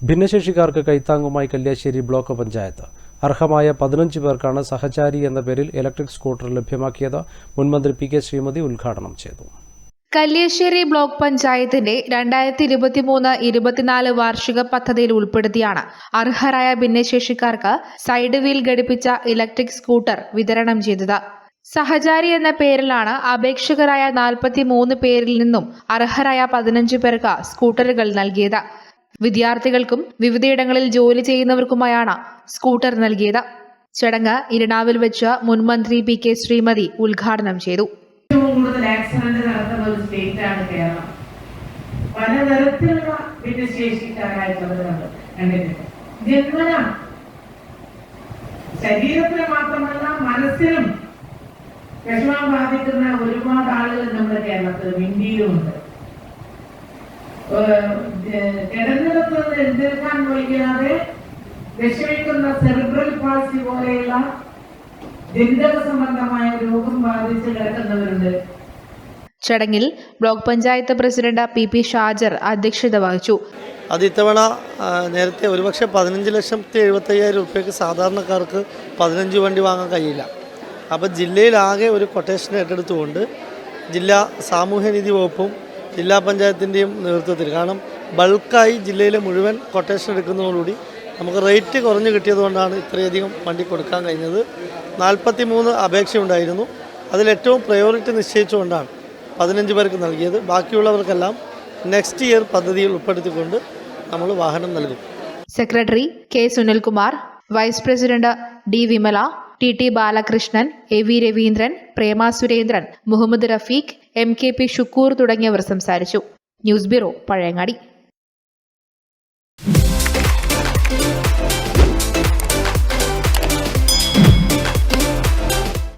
ഭിന്നശേഷിക്കാർക്ക് കൈത്താങ്ങുമായി കല്യാശ്ശേരി ബ്ലോക്ക് പഞ്ചായത്ത്. അർഹമായ പതിനഞ്ച് പേർക്കാണ് സഹചാരി എന്ന പേരിൽ ഇലക്ട്രിക് സ്കൂട്ടർ ലഭ്യമാക്കിയത്. മുൻമന്ത്രി പി കെ ശ്രീമതി ഉദ്ഘാടനം ചെയ്തു. കല്യാശ്ശേരി ബ്ലോക്ക് പഞ്ചായത്തിന്റെ രണ്ടായിരത്തി ഇരുപത്തിമൂന്ന് ഇരുപത്തിനാല് വാർഷിക പദ്ധതിയിൽ ഉൾപ്പെടുത്തിയാണ് അർഹരായ ഭിന്നശേഷിക്കാർക്ക് സൈഡ് വീൽ ഘടിപ്പിച്ച ഇലക്ട്രിക് സ്കൂട്ടർ വിതരണം ചെയ്തത്. സഹചാരി എന്ന പേരിലാണ് അപേക്ഷകരായ നാൽപ്പത്തി മൂന്ന് പേരിൽ നിന്നും അർഹരായ പതിനഞ്ച് പേർക്ക് സ്കൂട്ടറുകൾ നൽകിയത്. വിദ്യാർത്ഥികൾക്കും വിവിധയിടങ്ങളിൽ ജോലി ചെയ്യുന്നവർക്കുമായാണ് സ്കൂട്ടർ നൽകിയത്. ചടങ്ങ് ഇരണാവിൽ വെച്ച് മുൻമന്ത്രി പി കെ ശ്രീമതി ഉദ്ഘാടനം ചെയ്തു. കൂടുതൽ സ്റ്റേറ്റ് ആണ് കേരളം. പലതരത്തിലുള്ള ശരീരത്തിന് മാത്രമല്ല മനസ്സിനും വിഷമം ബാധിക്കുന്ന ഒരുപാട് ആളുകൾ നമ്മുടെ കേരളത്തിൽ ഇന്ത്യയിലുമുണ്ട്. എഴുന്നേൽക്കാൻ വൈകാതെ വിഷമിക്കുന്ന സെറിബ്രൽ പാൾസി പോലെയുള്ള ജനിതക സംബന്ധമായ രോഗം ബാധിച്ച് കിടക്കുന്നവരുണ്ട്. ചടങ്ങിൽ block panchayat president P P Shajar അധ്യക്ഷത വഹിച്ചു. അത് ഇത്തവണ നേരത്തെ ഒരുപക്ഷെ പതിനഞ്ച് ലക്ഷത്തി എഴുപത്തയ്യായിരം രൂപയ്ക്ക് സാധാരണക്കാർക്ക് പതിനഞ്ച് വണ്ടി വാങ്ങാൻ കഴിയില്ല. അപ്പോൾ ജില്ലയിലാകെ ഒരു കൊട്ടേഷൻ ഏറ്റെടുത്തുകൊണ്ട് ജില്ലാ സാമൂഹ്യനീതി വകുപ്പും ജില്ലാ പഞ്ചായത്തിന്റെയും നേതൃത്വത്തിൽ കാരണം ബൾക്കായി ജില്ലയിലെ മുഴുവൻ കൊട്ടേഷൻ എടുക്കുന്നതോടുകൂടി നമുക്ക് റേറ്റ് കുറഞ്ഞ് കിട്ടിയതുകൊണ്ടാണ് ഇത്രയധികം വണ്ടി കൊടുക്കാൻ കഴിഞ്ഞത്. നാൽപ്പത്തി മൂന്ന് അപേക്ഷയുണ്ടായിരുന്നു അതിലേറ്റവും പ്രയോറിറ്റി നിശ്ചയിച്ചുകൊണ്ടാണ് പതിനഞ്ച് പേർക്ക് നൽകിയത്. ബാക്കിയുള്ളവർക്കെല്ലാം നെക്സ്റ്റ് ഇയർ പദ്ധതിയിൽ ഉൾപ്പെടുത്തിക്കൊണ്ട് നമ്മൾ വാഹനം നൽകും. Secretary K Sunilkumar vice president D Vimala T T Balakrishnan A V Raveendran Prema Surendran Muhammad Rafeeq M K P Shukkur തുടങ്ങിയവർ സംസാരിച്ചു. News bureau Pazhayangadi. thank you